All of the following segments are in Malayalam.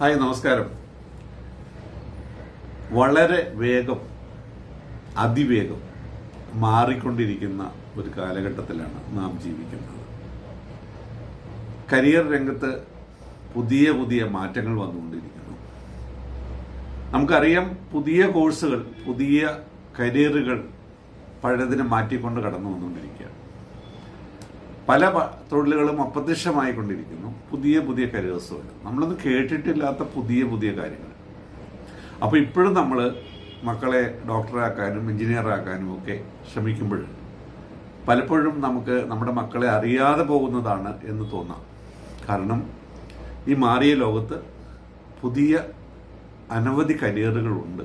ഹായ് നമസ്കാരം. വളരെ വേഗം അതിവേഗം മാറിക്കൊണ്ടിരിക്കുന്ന ഒരു കാലഘട്ടത്തിലാണ് നാം ജീവിക്കുന്നത്. കരിയർ രംഗത്ത് പുതിയ പുതിയ മാറ്റങ്ങൾ വന്നുകൊണ്ടിരിക്കുന്നു. നമുക്കറിയാം പുതിയ കോഴ്സുകൾ പുതിയ കരിയറുകൾ പഴയതിനെ മാറ്റിക്കൊണ്ട് കടന്നു വന്നുകൊണ്ടിരിക്കുകയാണ്. പല തൊഴിലുകളും അപ്രത്യക്ഷമായി കൊണ്ടിരിക്കുന്നു പുതിയ പുതിയ കരിയേഴ്സ് വരും. നമ്മളത് കേട്ടിട്ടില്ലാത്ത പുതിയ പുതിയ കാര്യങ്ങൾ. അപ്പോൾ ഇപ്പോഴും നമ്മൾ മക്കളെ ഡോക്ടറാക്കാനും എഞ്ചിനീയറാക്കാനും ഒക്കെ ശ്രമിക്കുമ്പോൾ പലപ്പോഴും നമുക്ക് നമ്മുടെ മക്കളെ അറിയാതെ പോകുന്നതാണ് എന്ന് തോന്നാം. കാരണം ഈ മാറിയ ലോകത്ത് പുതിയ അനവധി കരിയറുകളുണ്ട്.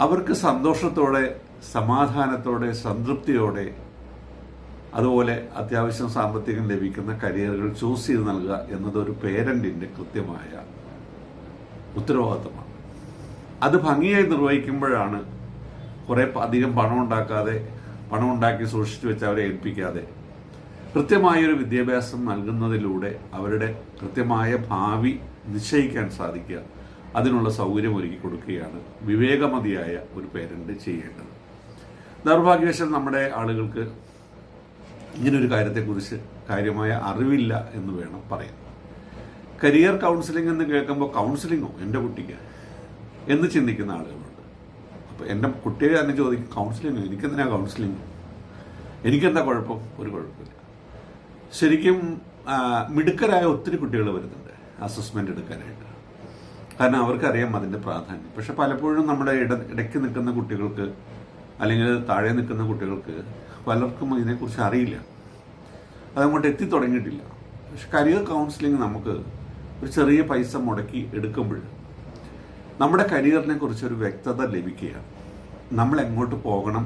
അവർക്ക് സന്തോഷത്തോടെ സമാധാനത്തോടെ സംതൃപ്തിയോടെ അതുപോലെ അത്യാവശ്യം സാമ്പത്തികം ലഭിക്കുന്ന കരിയറുകൾ ചൂസ് ചെയ്ത് നൽകുക എന്നത് ഒരു പേരന്റിന്റെ കൃത്യമായ ഉത്തരവാദിത്തമാണ്. അത് ഭംഗിയായി നിർവഹിക്കുമ്പോഴാണ് കുറെ അധികം പണം ഉണ്ടാക്കാതെ പണം ഉണ്ടാക്കി സൂക്ഷിച്ചു വെച്ച് അവരെ ഏൽപ്പിക്കാതെ കൃത്യമായൊരു വിദ്യാഭ്യാസം നൽകുന്നതിലൂടെ അവരുടെ കൃത്യമായ ഭാവി നിശ്ചയിക്കാൻ സാധിക്കുക. അതിനുള്ള സൗകര്യം ഒരുക്കി കൊടുക്കുകയാണ് വിവേകമതിയായ ഒരു പേരന്റ് ചെയ്യേണ്ടത്. ദൗർഭാഗ്യവശാൽ നമ്മുടെ ആളുകൾക്ക് ഇങ്ങനൊരു കാര്യത്തെക്കുറിച്ച് കാര്യമായ അറിവില്ല എന്ന് വേണം പറയാൻ. കരിയർ കൗൺസിലിംഗ് എന്ന് കേൾക്കുമ്പോൾ കൗൺസിലിങ്ങോ എന്റെ കുട്ടിക്ക് എന്ന് ചിന്തിക്കുന്ന ആളുകളുണ്ട്. അപ്പോൾ എന്റെ കുട്ടിയെ തന്നെ ചോദിക്കും കൗൺസിലിംഗ് എനിക്കെന്തിനാ കൗൺസിലിംഗ് എനിക്കെന്താ കുഴപ്പം? ഒരു കുഴപ്പമില്ല. ശരിക്കും മിടുക്കരായ ഒത്തിരി കുട്ടികൾ വരുന്നുണ്ട് അസസ്മെന്റ് എടുക്കാനായിട്ട്. കാരണം അവർക്കറിയാം അതിന്റെ പ്രാധാന്യം. പക്ഷെ പലപ്പോഴും നമ്മുടെ ഇട ഇടയ്ക്ക് നിൽക്കുന്ന കുട്ടികൾക്ക് അല്ലെങ്കിൽ താഴെ നിൽക്കുന്ന കുട്ടികൾക്ക് പലർക്കും ഇതിനെക്കുറിച്ച് അറിയില്ല. അതങ്ങോട്ട് എത്തിത്തുടങ്ങിയിട്ടില്ല പക്ഷെ കരിയർ കൗൺസിലിംഗ് നമുക്ക് ഒരു ചെറിയ പൈസ മുടക്കി എടുക്കുമ്പോൾ നമ്മുടെ കരിയറിനെ കുറിച്ച് ഒരു വ്യക്തത ലഭിക്കുക നമ്മൾ എങ്ങോട്ട് പോകണം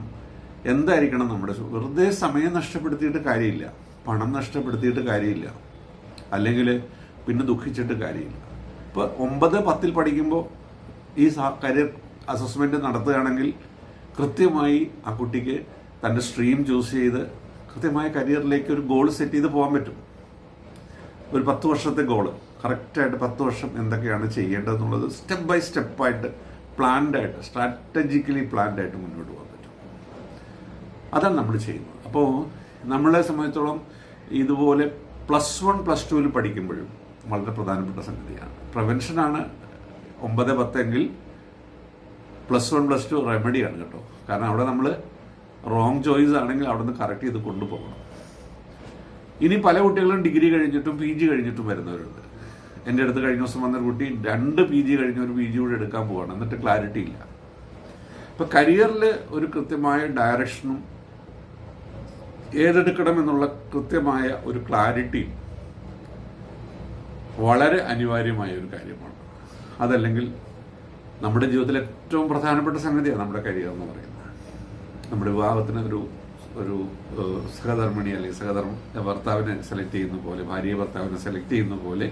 എന്തായിരിക്കണം നമ്മുടെ വെറുതെ സമയം നഷ്ടപ്പെടുത്തിയിട്ട് കാര്യമില്ല. പണം നഷ്ടപ്പെടുത്തിയിട്ട് കാര്യമില്ല. അല്ലെങ്കിൽ പിന്നെ ദുഃഖിച്ചിട്ട് കാര്യമില്ല. ഇപ്പോൾ ഒമ്പത് പത്തിൽ പഠിക്കുമ്പോൾ ഈ കരിയർ അസസ്മെന്റ് നടത്തുകയാണെങ്കിൽ കൃത്യമായി ആ കുട്ടിക്ക് തന്റെ സ്ട്രീം ചൂസ് ചെയ്ത് കൃത്യമായ കരിയറിലേക്ക് ഒരു ഗോൾ സെറ്റ് ചെയ്ത് പോകാൻ പറ്റും. ഒരു പത്ത് വർഷത്തെ ഗോൾ കറക്റ്റായിട്ട് പത്ത് വർഷം എന്തൊക്കെയാണ് ചെയ്യേണ്ടതെന്നുള്ളത് സ്റ്റെപ്പ് ബൈ സ്റ്റെപ്പായിട്ട് പ്ലാൻഡായിട്ട് സ്ട്രാറ്റജിക്കലി പ്ലാൻഡായിട്ട് മുന്നോട്ട് പോകാൻ പറ്റും. അതാണ് നമ്മൾ ചെയ്യുന്നത്. അപ്പോൾ നമ്മളെ സംബന്ധിച്ചോളം ഇതുപോലെ പ്ലസ് വൺ പ്ലസ് ടുവിൽ പഠിക്കുമ്പോഴും വളരെ പ്രധാനപ്പെട്ട സംഗതിയാണ്. പ്രിവെൻഷനാണ് ഒമ്പത് പത്തെങ്കിൽ പ്ലസ് വൺ പ്ലസ് ടു റെമഡിയാണ് കേട്ടോ. കാരണം അവിടെ നമ്മൾ റോങ് ചോയ്സ് ആണെങ്കിൽ അവിടെ നിന്ന് കറക്റ്റ് ചെയ്ത് കൊണ്ടുപോകണം. ഇനി പല കുട്ടികളും ഡിഗ്രി കഴിഞ്ഞിട്ടും പി ജി കഴിഞ്ഞിട്ടും വരുന്നവരുണ്ട്. എന്റെ അടുത്ത് കഴിഞ്ഞ ദിവസം വന്നൊരു കുട്ടി രണ്ട് പി ജി കഴിഞ്ഞ ഒരു പി ജി കൂടെ എടുക്കാൻ പോവാണ്. എന്നിട്ട് ക്ലാരിറ്റി ഇല്ല. ഇപ്പൊ കരിയറിൽ ഒരു കൃത്യമായ ഡയറക്ഷനും ഏതെടുക്കണം എന്നുള്ള കൃത്യമായ ഒരു ക്ലാരിറ്റിയും വളരെ അനിവാര്യമായ ഒരു കാര്യമാണ്. അതല്ലെങ്കിൽ നമ്മുടെ ജീവിതത്തിലെ ഏറ്റവും പ്രധാനപ്പെട്ട സംഗതിയാണ് നമ്മുടെ കരിയർ എന്ന് പറയുന്നത്. നമ്മുടെ വിവാഹത്തിന് ഒരു ഒരു സഹധർമ്മിണി അല്ലെങ്കിൽ സഹധർമ്മ ഭർത്താവിനെ സെലക്ട് ചെയ്യുന്ന പോലെ ഭാര്യയെ ഭർത്താവിനെ സെലക്ട് ചെയ്യുന്ന പോലെ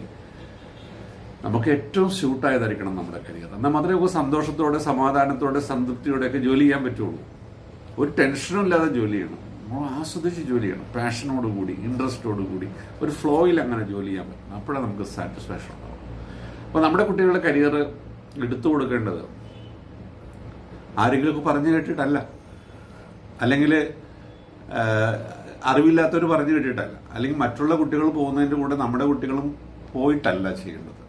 നമുക്ക് ഏറ്റവും സ്യൂട്ടായതായിരിക്കണം നമ്മുടെ കരിയർ. എന്നാൽ മാത്രമേ നമുക്ക് സന്തോഷത്തോടെ സമാധാനത്തോടെ സംതൃപ്തിയോടെ ഒക്കെ ജോലി ചെയ്യാൻ പറ്റുള്ളൂ. ഒരു ടെൻഷനും ഇല്ലാതെ ജോലി ചെയ്യണം. നമ്മൾ ആസ്വദിച്ച് ജോലി ചെയ്യണം. പാഷനോട് കൂടി ഇൻട്രസ്റ്റോട് കൂടി ഒരു ഫ്ലോയിൽ അങ്ങനെ ജോലി ചെയ്യാൻ പറ്റണം അപ്പോഴാണ് നമുക്ക് സാറ്റിസ്ഫാക്ഷൻ ഉണ്ടാവും അപ്പോൾ നമ്മുടെ കുട്ടികളുടെ കരിയർ എടുത്തു കൊടുക്കേണ്ടത് ആരെങ്കിലും പറഞ്ഞു കേട്ടിട്ടല്ല. അല്ലെങ്കിൽ അറിവില്ലാത്തവർ പറഞ്ഞു കേട്ടിട്ടല്ല. അല്ലെങ്കിൽ മറ്റുള്ള കുട്ടികൾ പോകുന്നതിന്റെ കൂടെ നമ്മുടെ കുട്ടികളും പോയിട്ടല്ല ചെയ്യേണ്ടത്.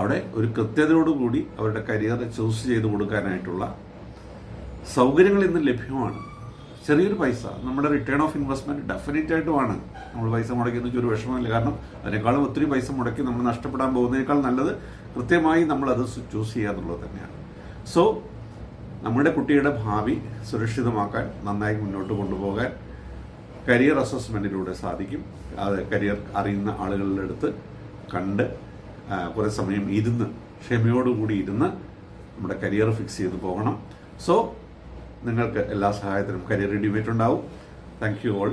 അവിടെ ഒരു കൃത്യതയോടുകൂടി അവരുടെ കരിയർ ചൂസ് ചെയ്ത് കൊടുക്കാനായിട്ടുള്ള സൗകര്യങ്ങൾ ഇന്ന് ലഭ്യമാണ്. ചെറിയൊരു പൈസ. നമ്മുടെ റിട്ടേൺ ഓഫ് ഇൻവെസ്റ്റ്മെന്റ് ഡെഫിനറ്റ് ആയിട്ടുമാണ് നമ്മൾ പൈസ മുടക്കിയെന്ന് ഒരു വിഷമമില്ല. കാരണം അതിനേക്കാളും ഒത്തിരി പൈസ മുടക്കി നമ്മൾ നഷ്ടപ്പെടാൻ പോകുന്നതിനേക്കാൾ നല്ലത് കൃത്യമായി നമ്മൾ അത് ചൂസ് ചെയ്യുക എന്നുള്ളത് തന്നെയാണ്. സോ നമ്മുടെ കുട്ടിയുടെ ഭാവി സുരക്ഷിതമാക്കാൻ നന്നായി മുന്നോട്ട് കൊണ്ടുപോകാൻ കരിയർ അസസ്മെന്റിലൂടെ സാധിക്കും. അത് കരിയർ അറിയുന്ന ആളുകളുടെ അടുത്ത് കണ്ട് കുറേ സമയം ഇരുന്ന് ക്ഷമയോടുകൂടി ഇരുന്ന് നമ്മുടെ കരിയർ ഫിക്സ് ചെയ്ത് പോകണം. സോ നിങ്ങൾക്ക് എല്ലാ സഹായത്തിനും കരിയർ റെഡിമേറ്റ് ഉണ്ടാവും. Thank you all